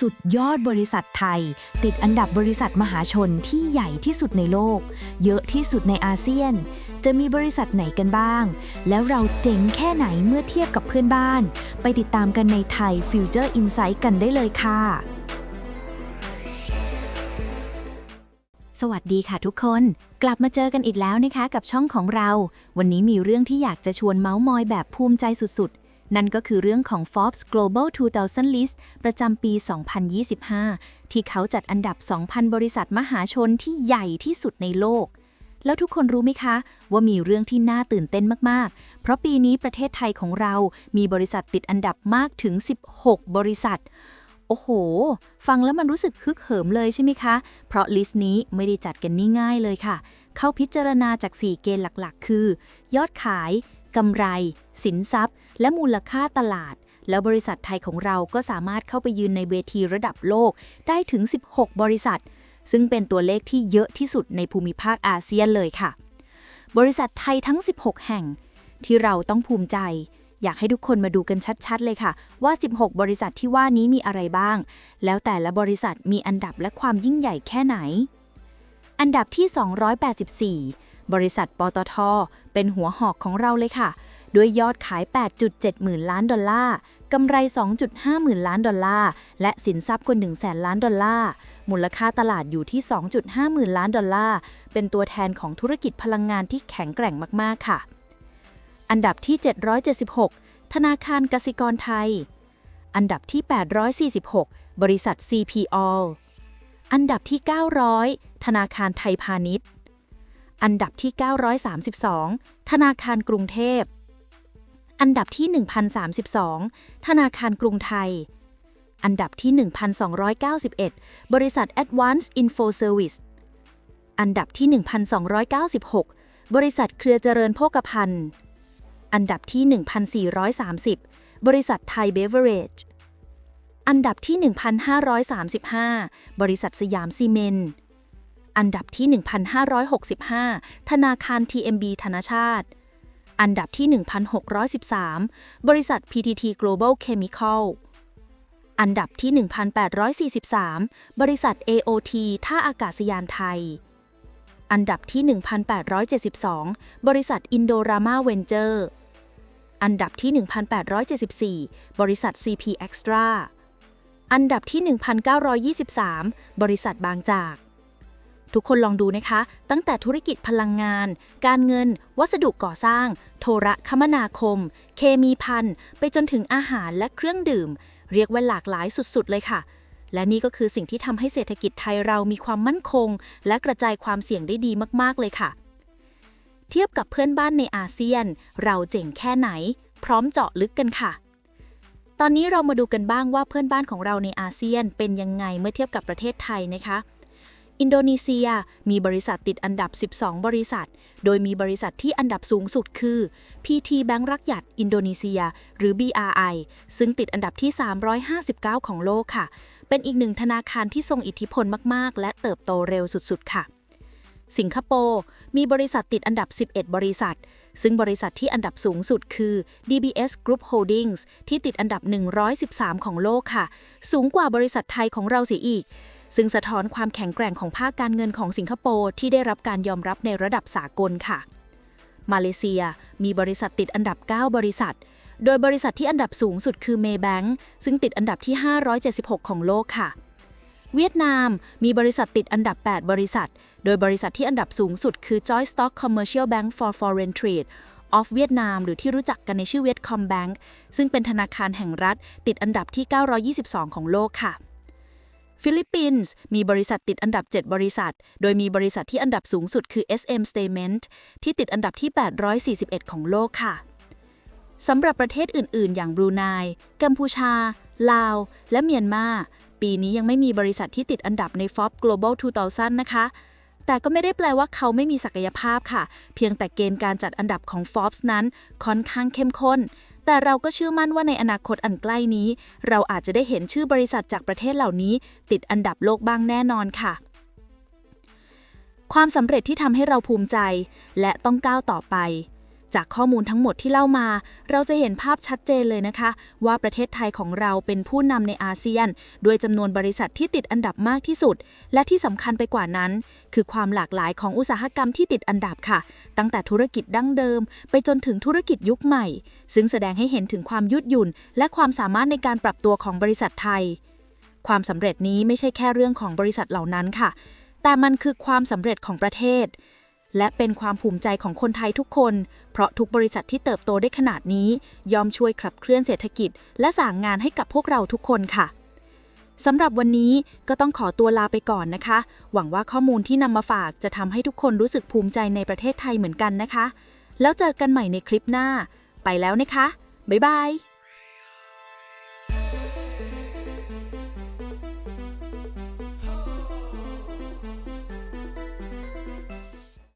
สุดยอดบริษัทไทย ติดอันดับบริษัทมหาชนที่ใหญ่ที่สุดในโลก เยอะที่สุดในอาเซียน จะมีบริษัทไหนกันบ้าง แล้วเราเจ๋งแค่ไหนเมื่อเทียบกับเพื่อนบ้าน ไปติดตามกันในไทย Future Insight กันได้เลยค่ะ สวัสดีค่ะทุกคน กลับมาเจอกันอีกแล้วนะคะกับช่องของเรา วันนี้มีเรื่องที่อยากจะชวนเมาส์มอยแบบภูมิใจสุดๆ นั่นก็คือเรื่องของ Forbes Global 2000 List ประจำปี 2025 ที่เขาจัดอันดับ 2,000 บริษัทมหาชนที่ใหญ่ที่สุดในโลก แล้วทุกคนรู้ไหมคะ ว่ามีเรื่องที่น่าตื่นเต้นมากๆ เพราะปีนี้ประเทศไทยของเรามีบริษัทติดอันดับมากถึง 16 บริษัทโอ้โห ฟังแล้วมันรู้สึกฮึกเหิมเลยใช่ไหมคะ เพราะลิสต์นี้ไม่ได้จัดกันง่ายๆเลยค่ะ เข้าพิจารณาจาก 4 เกณฑ์หลักๆ คือ ยอดขาย กำไร สินทรัพย์ และมูลค่าตลาด แล้วบริษัทไทยของเราก็สามารถเข้าไปยืนในเวทีระดับโลกได้ถึง 16 บริษัท ซึ่งเป็นตัวเลขที่เยอะที่สุดในภูมิภาคอาเซียนเลยค่ะ บริษัทไทยทั้ง 16 แห่ง ที่เราต้องภูมิใจ อยากให้ทุกคนมาดูกันชัดๆ เลยค่ะ ว่า 16 บริษัทที่ว่านี้มีอะไรบ้าง แล้วแต่ละบริษัทมีอันดับและความยิ่งใหญ่แค่ไหน อันดับที่ 284 บริษัทปตท เป็นหัวหอกของเราเลยค่ะ ด้วยยอดขาย 8.7 หมื่นล้านดอลลาร์กำไร 2.5 หมื่นล้านดอลลาร์ และสินทรัพย์กว่า1แสนล้านดอลลาร์ มูลค่าตลาดอยู่ที่ 2.5 หมื่นล้านดอลลาร์ เป็นตัวแทนของธุรกิจพลังงานที่แข็งแกร่งมากๆค่ะ อันดับที่ 776 ธนาคารกสิกรไทย อันดับที่ 846 บริษัท CPO อันดับที่ 900 ธนาคารไทยพาณิชย์ อันดับที่ 932 ธนาคารกรุงเทพ อันดับที่ 1032 ธนาคารกรุงไทย อันดับที่ 1291 บริษัท Advanced Info Service อันดับที่ 1296 บริษัทเครือเจริญโภคภัณฑ์ อันดับที่ 1430 บริษัทไทยเบเวอเรจ อันดับที่ 1,535 บริษัทสยามซีเมนต์ อันดับที่ 1,565 ธนาคาร TMB ธนาชาติ อันดับที่ 1,613 บริษัท PTT Global Chemical อันดับที่ 1,843 บริษัท AOT ท่าอากาศยานไทย อันดับที่ 1,872 บริษัทอินโดรามาเวนเจอร์ อันดับที่ 1,874 บริษัท CP Extra อันดับที่ 1,923 บริษัทบางจาก ทุกคนลองดูนะคะ ตั้งแต่ธุรกิจพลังงาน การเงิน วัสดุก่อสร้าง โทรคมนาคม เคมีพันไปจนถึงอาหารและเครื่องดื่ม เรียกว่าหลากหลายสุดๆ เลยค่ะ และนี่ก็คือสิ่งที่ทำให้เศรษฐกิจไทยเรามีความมั่นคง และกระจายความเสี่ยงได้ดีมากๆเลยค่ะ เทียบกับเพื่อนบ้านในอาเซียน เราเจ๋งแค่ไหน พร้อมเจาะลึกกันค่ะตอนนี้เรามาดูกันบ้างว่าเพื่อนบ้านของเราในอาเซียนเป็นยังไงเมื่อเทียบกับประเทศไทยนะคะ อินโดนีเซียมีบริษัทติดอันดับ 12 บริษัท โดยมีบริษัทที่อันดับสูงสุดคือ PT แบงก์รักหยัดอินโดนีเซีย หรือ BRI ซึ่งติดอันดับที่ 359 ของโลกค่ะ เป็นอีกหนึ่งธนาคารที่ทรงอิทธิพลมาก ๆ และเติบโตเร็วสุด ๆ ค่ะ สิงคโปร์มีบริษัทติดอันดับ 11 บริษัท ซึ่งบริษัทที่อันดับสูงสุดคือ DBS Group Holdings ที่ติดอันดับ 113 ของโลกค่ะ สูงกว่าบริษัทไทยของเราเสียอีก ซึ่งสะท้อนความแข็งแกร่งของภาคการเงินของสิงคโปร์ที่ได้รับการยอมรับในระดับสากลค่ะ มาเลเซียมีบริษัทติดอันดับ 9 บริษัท โดยบริษัทที่อันดับสูงสุดคือ Maybank ซึ่งติดอันดับที่ 576 ของโลกค่ะ เวียดนามมีบริษัทติดอันดับ 8 บริษัท โดยบริษัทที่อันดับสูงสุดคือ Joint Stock Commercial Bank for Foreign Trade of Vietnam หรือที่รู้จักกันในชื่อ Vietcombank ซึ่งเป็นธนาคารแห่งรัฐ ติดอันดับที่ 922 ของโลกค่ะ ฟิลิปปินส์มีบริษัทติดอันดับ 7 บริษัท โดยมีบริษัทที่อันดับสูงสุดคือ SM Statement ที่ติดอันดับที่ 841 ของโลกค่ะสำหรับประเทศอื่น ๆ อย่างบรูไน กัมพูชา ลาว และเมียนมา ปีนี้ยังไม่มีบริษัทที่ติดอันดับใน Forbes Global 2000 นะคะ แต่ก็ไม่ได้แปลว่าเขาไม่มีศักยภาพค่ะ เพียงแต่เกณฑ์การจัดอันดับของ Forbes นั้นค่อนข้างเข้มข้น แต่เราก็เชื่อมั่นว่าในอนาคตอันใกล้นี้ เราอาจจะได้เห็นชื่อบริษัทจากประเทศเหล่านี้ ติดอันดับโลกบ้างแน่นอนค่ะ ความสำเร็จที่ทำให้เราภูมิใจ และต้องก้าวต่อไป จากข้อมูลทั้งหมดที่เล่ามา เราจะเห็นภาพชัดเจนเลยนะคะ ว่าประเทศไทยของเราเป็นผู้นำในอาเซียน ด้วยจำนวนบริษัทที่ติดอันดับมากที่สุด และที่สำคัญไปกว่านั้น คือความหลากหลายของอุตสาหกรรมที่ติดอันดับค่ะ ตั้งแต่ธุรกิจดั้งเดิม ไปจนถึงธุรกิจยุคใหม่ ซึ่งแสดงให้เห็นถึงความยืดหยุ่น และความสามารถในการปรับตัวของบริษัทไทย ความสำเร็จนี้ไม่ใช่แค่เรื่องของบริษัทเหล่านั้นค่ะ แต่มันคือความสำเร็จของประเทศ และเป็นความภูมิใจของคนไทยทุกคน เพราะทุกบริษัทที่เติบโตได้ขนาดนี้ ยอมช่วยขับเคลื่อนเศรษฐกิจ และสางงานให้กับพวกเราทุกคนค่ะสำหรับวันนี้ก็ต้องขอตัวลาไปก่อนนะคะ หวังว่าข้อมูลที่นำมาฝากจะทำให้ทุกคนรู้สึกภูมิใจในประเทศไทยเหมือนกันนะคะ แล้วเจอกันใหม่ในคลิปหน้า ไปแล้วนะคะ บ๊ายบาย